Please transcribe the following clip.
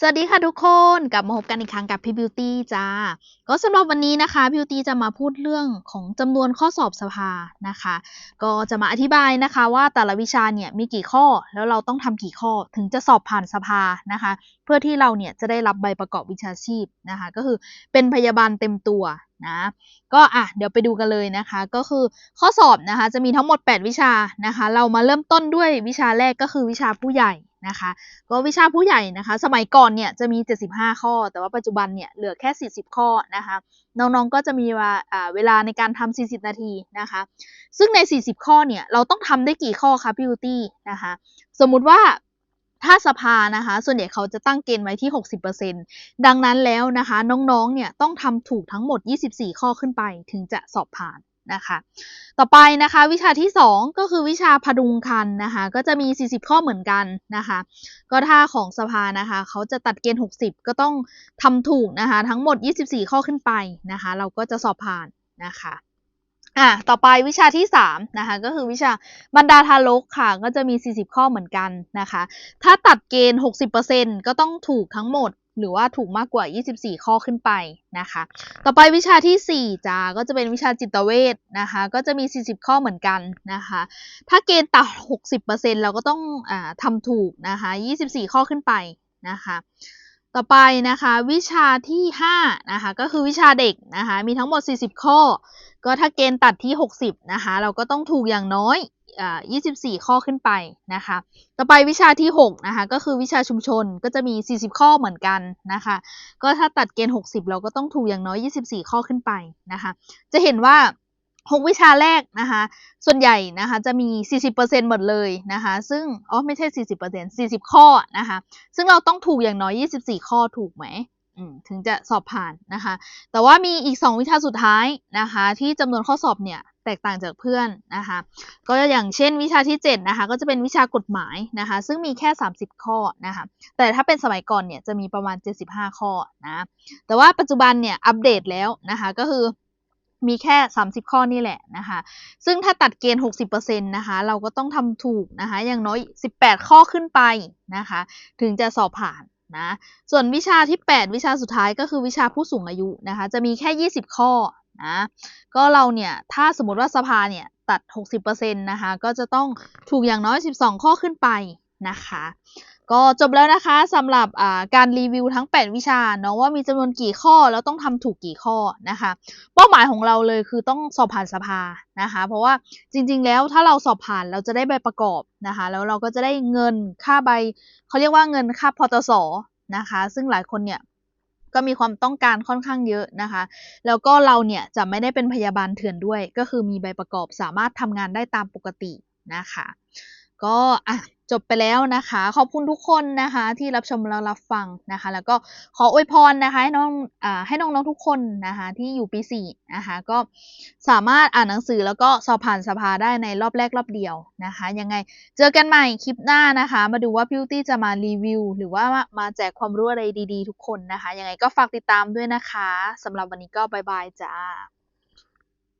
สวัสดีค่ะทุกคนกลับมาพบกันอีกครั้งกับพี่บิวตี้จ้า ก็สำหรับวันนี้นะคะบิวตี้จะมาพูดเรื่องของจำนวนข้อสอบสภานะคะ ก็จะมาอธิบายนะคะว่าแต่ละวิชาเนี่ยมีกี่ข้อแล้วเราต้องทำกี่ข้อถึงจะสอบผ่านสภานะคะ เพื่อที่เราเนี่ยจะได้รับใบประกอบวิชาชีพนะคะ ก็คือเป็นพยาบาลเต็มตัวนะก็อะเดี๋ยวไปดูกันเลยนะคะ ก็คือข้อสอบนะคะจะมีทั้งหมด 8 วิชานะคะ เรามาเริ่มต้นด้วยวิชาแรกก็คือวิชาผู้ใหญ่ นะคะ ก็วิชาผู้ใหญ่นะคะ สมัยก่อนเนี่ยจะมี 75 ข้อ แต่ว่าปัจจุบันเนี่ยเหลือแค่ 40 ข้อนะคะ น้องๆก็จะมีเวลาอ่าเวลาในการทำ40 นาทีนะคะ ซึ่งใน 40 ข้อเนี่ยเราต้องทำได้กี่ข้อคะพี่บิวตี้นะคะ สมมุติว่าถ้าสภานะคะ ส่วนใหญ่เขาจะตั้งเกณฑ์ไว้ที่ 60%ดังนั้นแล้วนะคะ น้องๆ เนี่ยต้องทำถูกทั้งหมด 24 ข้อขึ้นไปถึงจะสอบผ่าน นะคะ ต่อไปนะคะ วิชาที่ 2 ก็คือวิชาพดุงคันนะคะ ก็จะมี 40 ข้อเหมือนกันนะคะ ก็ถ้าของสภานะคะเขาจะตัดเกณฑ์ 60 ก็ต้องทำถูกนะคะ ทั้งหมด 24 ข้อขึ้นไปนะคะ เราก็จะสอบผ่านนะคะอะ ต่อไปวิชาที่3นะคะก็คือวิชาบรรดาทารกค่ะ ก็จะมี 40 ข้อเหมือนกันนะคะ ถ้าตัดเกณฑ์ 60%ก็ต้องถูกทั้งหมด หรือว่าถูกมากกว่า 24 ข้อขึ้นไปนะคะ ต่อไปวิชาที่ 4จ้าก็จะเป็นวิชาจิตเวชนะคะ ก็จะมี 40 ข้อเหมือนกันนะคะ ถ้าเกณฑ์ต่ำ60%เราก็ต้องอทำถูกนะคะ 24 ข้อขึ้นไปนะคะ ต่อไปนะคะวิชาที่ 5 นะคะ ก็คือวิชาเด็กนะคะ มีทั้งหมด 40 ข้อ ก็ถ้าเกณฑ์ตัดที่ 60 นะคะ เราก็ต้องถูกอย่างน้อย 24 ข้อขึ้นไปนะคะ ต่อไปวิชาที่6นะคะก็คือวิชาชุมชนก็จะมี 40 ข้อเหมือนกันนะคะ ก็ถ้าตัดเกณฑ์ 60 เราก็ต้องถูกอย่างน้อย 24 ข้อขึ้นไปนะคะ จะเห็นว่า 6 วิชาแรกนะคะ ส่วนใหญ่นะคะจะมี 40%หมดเลยนะคะ ซึ่งอ๋อไม่ใช่ 40% 40 ข้อนะคะ ซึ่งเราต้องถูกอย่างน้อย 24 ข้อถูกไหมอืม ถึงจะสอบผ่านนะคะ แต่ว่ามีอีก 2 วิชาสุดท้ายนะคะ ที่จำนวนข้อสอบเนี่ยแตกต่างจากเพื่อนนะคะ ก็อย่างเช่นวิชาที่7นะคะก็จะเป็นวิชากฎหมายนะคะ ซึ่งมีแค่ 30 ข้อนะคะ แต่ถ้าเป็นสมัยก่อนเนี่ยจะมีประมาณ 75 ข้อนะ แต่ว่าปัจจุบันเนี่ยอัปเดตแล้วนะคะก็คือมีแค่ 30 ข้อนี่แหละนะคะ ซึ่งถ้าตัดเกณฑ์ 60%นะคะ เราก็ต้องทำถูกนะคะ อย่างน้อย 18 ข้อขึ้นไปนะคะ ถึงจะสอบผ่าน นะส่วนวิชาที่ 8 วิชาสุดท้ายก็คือวิชาผู้สูงอายุนะคะจะมีแค่ 20 ข้อนะก็เราเนี่ยถ้าสมมติว่าสภาเนี่ยตัด 60%นะคะก็จะต้องถูกอย่างน้อย 12 ข้อขึ้นไป นะคะ ก็จบแล้วนะคะสำหรับการรีวิวทั้ง 8 วิชาเนาะว่ามีจำนวนกี่ข้อแล้วต้องทำถูกกี่ข้อนะคะ เป้าหมายของเราเลยคือต้องสอบผ่านสภานะคะ เพราะว่าจริงๆแล้วถ้าเราสอบผ่านเราจะได้ใบประกอบนะคะ แล้วเราก็จะได้เงินค่าใบเขาเรียกว่าเงินค่าพตสนะคะ ซึ่งหลายคนเนี่ยก็มีความต้องการค่อนข้างเยอะนะคะ แล้วก็เราเนี่ยจะไม่ได้เป็นพยาบาลเถื่อนด้วย ก็คือมีใบประกอบสามารถทำงานได้ตามปกตินะคะ ก็อะจบไปแล้วนะคะ ขอบคุณทุกคนนะคะที่รับชมและรับฟังนะคะ แล้วก็ขออวยพรนะคะให้น้องอ่าให้น้องๆทุกคนนะคะที่อยู่ปีสี่นะคะก็สามารถอ่านหนังสือแล้วก็สอบผ่านสภาได้ในรอบแรกรอบเดียวนะคะยังไงเจอกันใหม่คลิปหน้านะคะ มาดูว่าพิวตี้จะมารีวิว หรือว่ามาแจกความรู้อะไรดีๆ ทุกคนนะคะยังไงก็ฝากติดตามด้วยนะคะสำหรับวันนี้ก็บายบายจ้า